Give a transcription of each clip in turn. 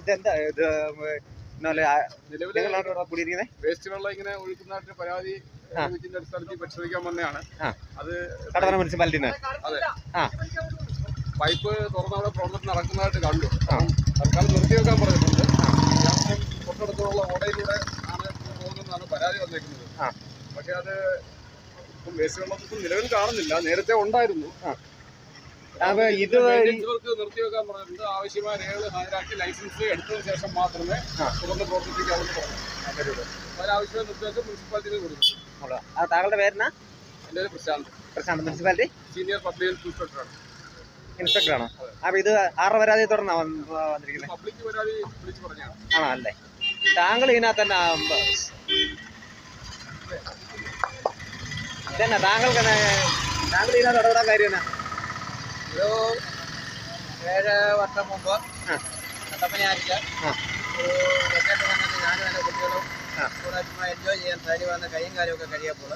ഇതെന്താ? ഇത് നിലവിലെ വേസ്റ്റ് വെള്ളം ഇങ്ങനെ ഒഴുക്കുന്നതായിട്ട് പരാതി. ഇതിന്റെ അടിസ്ഥാനത്തിൽ പരിശോധിക്കാൻ വന്നതാണ്. അത് കടവന മുനിസിപ്പാലിറ്റിന്ന് അതെ. പൈപ്പ് തുറന്ന് അവിടെ പ്രവർത്തനം നടക്കുന്നതായിട്ട് കണ്ടു. തൽക്കാലം നിർത്തിവെക്കാൻ പറഞ്ഞിട്ടുണ്ട്. തൊട്ടടുത്തുള്ള ഓടയിലൂടെ ആണ് പോകുന്നതെന്നാണ് പരാതി വന്നേക്കുന്നത്. പക്ഷെ അത് ഇപ്പം വേസ്റ്റ് വെള്ളം നിലവിൽ കാണുന്നില്ല. നേരത്തെ ഉണ്ടായിരുന്നു. അപ്പൊ ഇത് ആവശ്യമായ രേഖകൾ ഹാജരാക്കി ലൈസൻസ് എടുത്തതിന് ശേഷം മാത്രമേ ആ. തുറന്ന് പ്രവർത്തിക്കാവുന്ന പറഞ്ഞു അതിനാവശ്യമായ നിർദ്ദേശം മുനിസിപ്പാലിറ്റിയിൽ കൊടുക്കും. താങ്കളുടെ പേരെന്നാ? എന്റെ പേര് Prashanth. Prashanth municipality senior public ഇൻസ്പെക്ടറാണ് അപ്പൊ ഇത് ആറ് പരാതി തുടർന്നാ വന്നിരിക്കുന്നത് പബ്ലിക് പരാതി വിളിച്ചു പറഞ്ഞാണ് ആണോ അല്ലേ. താങ്കൾ ഇതിനകത്ത് തന്നെ ആ, താങ്കൾക്ക് തന്നെ താങ്കൾ ഇതിനകത്ത് ഇടപെടാൻ കാര്യം എന്നാ? ഒരു ഏഴ് വർഷം മുമ്പ് ആ. ഒരു വെക്കേഷൻ സമയത്ത് ഞാനും എന്റെ കുട്ടികളും. കൂടെ ചുമ്മാ എൻജോയ് ചെയ്യാൻ സൈഡിൽ വന്ന് കൈയും കാര്യമൊക്കെ കഴിയപ്പോൾ.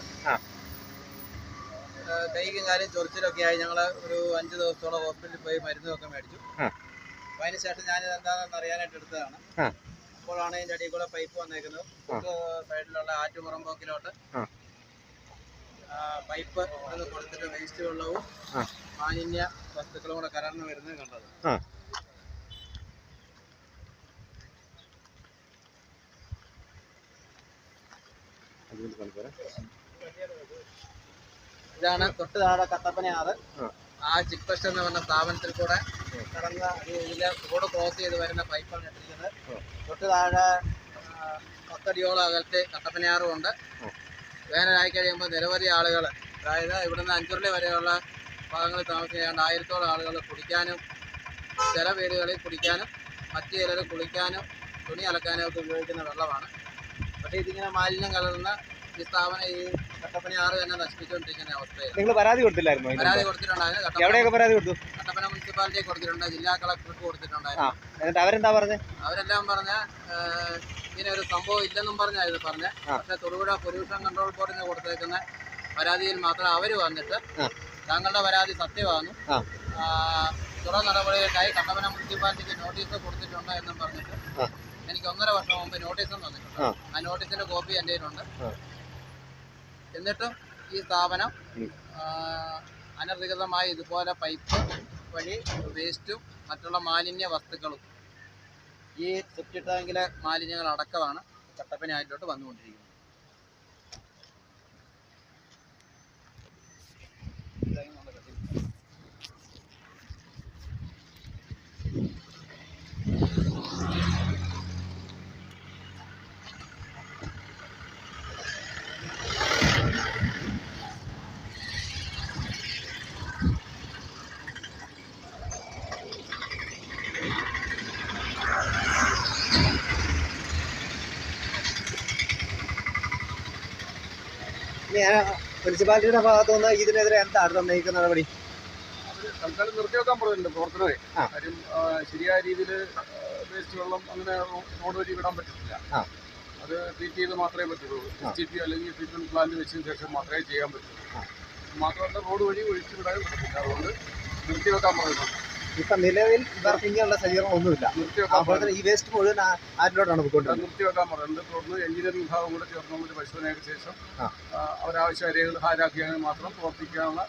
കൈക്കും കാര്യം ചൊറിച്ചിലൊക്കെ ആയി ഞങ്ങൾ ഒരു അഞ്ച് ദിവസത്തോളം ഹോസ്പിറ്റലിൽ പോയി മരുന്നൊക്കെ മേടിച്ചു ആ. അപ്പോൾ അതിന് ശേഷം ഞാനിത് എന്താണെന്ന് അറിയാനായിട്ട് എടുത്തതാണ്. അപ്പോഴാണ് ഇതിന്റെ അടിയിൽ കൂടെ പൈപ്പ് വന്നേക്കുന്നത്. സൈഡിലുള്ള ആറ്റുപുറമ്പോക്കിലോട്ട് പൈപ്പ് കൊടുത്തിട്ട് വേസ്റ്റ് വെള്ളവും. മാലിന്യ വസ്തുക്കളും കൂടെ കലർന്ന് വരുന്നത് കണ്ടത് ആ. ഇതാണ് തൊട്ട് താഴെ കട്ടപ്പനയാറ് ആ. ഫെസ്റ്റ് എന്ന് പറഞ്ഞ സ്ഥാപനത്തിൽ കൂടെ കടന്ന ഇതിലെ റോഡ് ക്രോസ് ചെയ്ത് വരുന്ന പൈപ്പാണ് ഇട്ടിരിക്കുന്നത്. തൊട്ട് താഴെ പത്തടിയോളം അകലത്തെ കട്ടപ്പനയാറും ഉണ്ട്. വേനലായി കഴിയുമ്പോൾ നിരവധി ആളുകൾ അതായത് ഇവിടുന്ന് അഞ്ചുരുളി വരെയുള്ള ഭാഗങ്ങളിൽ താമസിക്കുന്ന ആയിരത്തോളം ആളുകൾ കുടിക്കാനും ചില വീടുകളിൽ കുടിക്കാനും മറ്റു ചിലർ കുളിക്കാനും തുണി അലക്കാനും ഒക്കെ ഉപയോഗിക്കുന്ന വെള്ളമാണ്. പക്ഷേ ഇതിങ്ങനെ മാലിന്യം കലർന്ന ഈ സ്ഥാപനം ഈ കട്ടപ്പനയാറ് തന്നെ നശിപ്പിച്ചുകൊണ്ടിരിക്കുന്ന അവസ്ഥയാണ്. നിങ്ങൾ പരാതി കൊടുത്തില്ലായിരുന്നു പരാതി കൊടുത്തിട്ടുണ്ടായിരുന്നു. കട്ടപ്പന എവിടെയൊക്കെ പരാതി കൊടുത്തു? കട്ടപ്പന മുനിസിപ്പാലിറ്റി കൊടുത്തിട്ടുണ്ട് ജില്ലാ കളക്ടർക്ക് കൊടുത്തിട്ടുണ്ടായിരുന്നു. എന്നിട്ട് അവരെന്താ പറഞ്ഞത് അവരെല്ലാം പറഞ്ഞ ഇങ്ങനെ ഒരു സംഭവം ഇല്ലെന്നും പറഞ്ഞായിരുന്നു പറഞ്ഞ. പക്ഷേ പക്ഷെ തൊടുപുഴ പൊല്യൂഷൻ കൺട്രോൾ ബോർഡിന് കൊടുത്തേക്കുന്ന പരാതിയിൽ മാത്രം അവർ വന്നിട്ട്. താങ്കളുടെ പരാതി സത്യമാണ്. തുടർ നടപടികൾക്കായി കട്ടപ്പന മുനിസിപ്പാലിറ്റിക്ക് നോട്ടീസ് കൊടുത്തിട്ടുണ്ട് എന്നും പറഞ്ഞിട്ട് എനിക്ക് ഒന്നര വർഷം മുമ്പ് നോട്ടീസും തന്നിട്ടുണ്ട്. ആ. നോട്ടീസിന്റെ കോപ്പി എന്റെ കയ്യിലുണ്ട്. എന്നിട്ടും ഈ സ്ഥാപനം അനധികൃതമായി ഇതുപോലെ പൈപ്പ് വഴി വേസ്റ്റും മറ്റുള്ള മാലിന്യ വസ്തുക്കളും ഈ സെപ്റ്റി ടാങ്കിലെ മാലിന്യങ്ങൾ അടക്കമാണ് കട്ടപ്പനയായിട്ടോട്ട് വന്നുകൊണ്ടിരിക്കുന്നത്. ഇനി ഭാഗത്തു നിന്ന് ഇതിനെതിരെ എന്താണ് നിർണയിക്കുന്ന നടപടി? തൽക്കാലം നിർത്തിവെക്കാൻ പറഞ്ഞിട്ടുണ്ട് പ്രവർത്തനമേ. കാര്യം ശരിയായ രീതിയിൽ വേസ്റ്റ് വെള്ളം അങ്ങനെ റോഡ് വഴി വിടാൻ പറ്റത്തില്ല. അത് ട്രീറ്റ് ചെയ്ത് മാത്രമേ പറ്റുള്ളൂ. എസ് ടി പി അല്ലെങ്കിൽ ട്രീറ്റ്മെന്റ് പ്ലാന്റ് വെച്ചതിന് ശേഷം മാത്രമേ ചെയ്യാൻ പറ്റുള്ളൂ മാത്രമല്ല റോഡ് വഴി ഒഴിച്ചു വിടാൻ പറ്റത്തില്ല. അതുകൊണ്ട് നിർത്തിവെക്കാൻ പറഞ്ഞിട്ടുണ്ട്. ഇപ്പൊ നിലവിൽ ഇവർക്ക് ഇങ്ങനെയുള്ള സജ്ജീകരണം ഒന്നുമില്ല നിർത്തിവെക്കാൻ തന്നെ ഈ വേസ്റ്റ് മുഴുവൻ ആരിലോട്ടാണ് പോയിക്കൊണ്ടത് പോയിക്കൊണ്ടിരുന്നത്. നിർത്തിവെക്കാൻ പറയുന്നത് തുടർന്ന് എഞ്ചിനീയറിംഗ് വിഭാഗം കൂടെ ചേർന്ന. ഒരു പരിശോധനയ്ക്ക് ശേഷം അവരാവശ്യ രേഖകൾ ഹാജരാക്കിയാൽ മാത്രം പ്രവർത്തിക്കാനുള്ള.